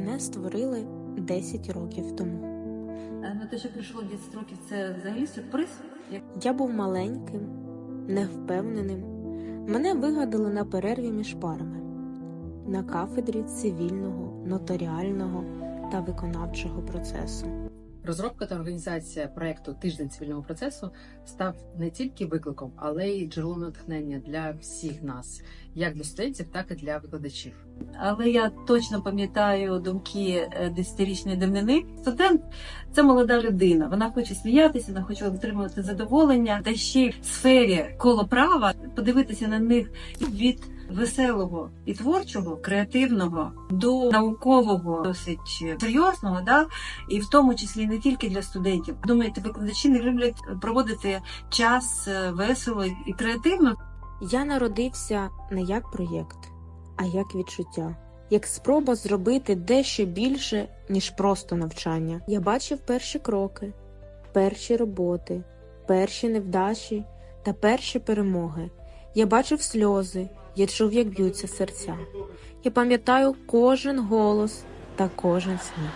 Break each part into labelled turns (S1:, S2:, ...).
S1: мене створили 10 років тому.
S2: Е, Ну, те, що прийшло 10 років, це взагалі сюрприз.
S1: Я був маленьким, невпевненим. Мене вигадали на перерві між парами на кафедрі цивільного, нотаріального та виконавчого процесу.
S3: Розробка та організація проекту Тиждень цивільного процесу став не тільки викликом, але й джерелом натхнення для всіх нас, як для студентів, так і для викладачів.
S2: Але я точно пам'ятаю думки е, десятирічної давнини. Студент це молода людина. Вона хоче сміятися, вона хоче отримувати задоволення, та ще в сфері коло права подивитися на них від веселого і творчого, креативного до наукового, досить серйозного, да і в тому числі не тільки для студентів. Думаєте, викладачі не люблять проводити час е, весело і креативно?
S1: Я народився не як проєкт, а як відчуття, як спроба зробити дещо більше, ніж просто навчання. Я бачив перші кроки, перші роботи, перші невдачі та перші перемоги. Я бачив сльози, я чув, як б'ються серця. Я пам'ятаю кожен голос та кожен сміх.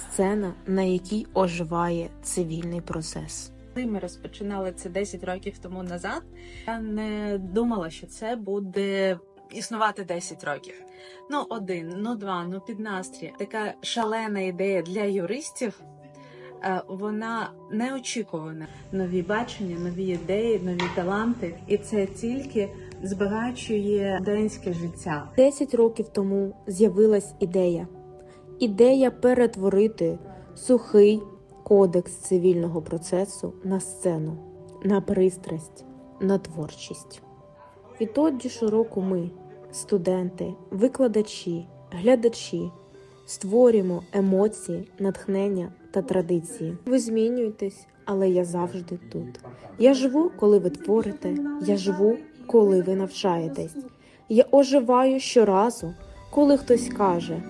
S1: Сцена, на якій оживає цивільний процес.
S4: Коли ми розпочинали це 10 років тому назад, я не думала, що це буде існувати 10 років. Ну, один, ну два, ну під настрій. Така шалена ідея для юристів. е, Вона неочікувана. Нові бачення, нові ідеї, нові таланти, і це тільки збагачує студентське життя.
S1: 10 років тому з'явилась ідея. Ідея перетворити сухий кодекс цивільного процесу на сцену, на пристрасть, на творчість. Відтоді щороку ми, студенти, викладачі, глядачі, створюємо емоції, натхнення та традиції. Ви змінюєтесь, але я завжди тут. Я живу, коли ви творите, я живу, коли ви навчаєтесь. Я оживаю щоразу, коли хтось каже: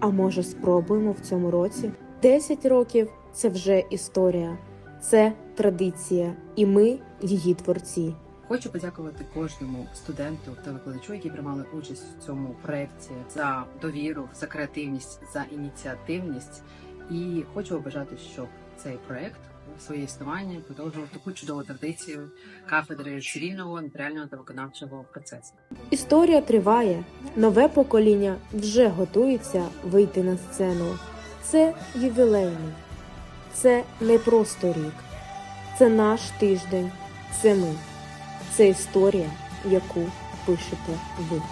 S1: А може, спробуємо в цьому році? 10 років це вже історія, це традиція, і ми її творці.
S3: Хочу подякувати кожному студенту та викладачу, які приймали участь в цьому проєкті за довіру, за креативність, за ініціативність. І хочу побажати, щоб цей проєкт своє існування продовжував таку чудову традицію кафедри цивільного, нотаріального та виконавчого процесу.
S1: Історія триває, нове покоління вже готується вийти на сцену. Це ювілейний, це не просто рік, це наш тиждень, це ми, це історія, яку пишете ви.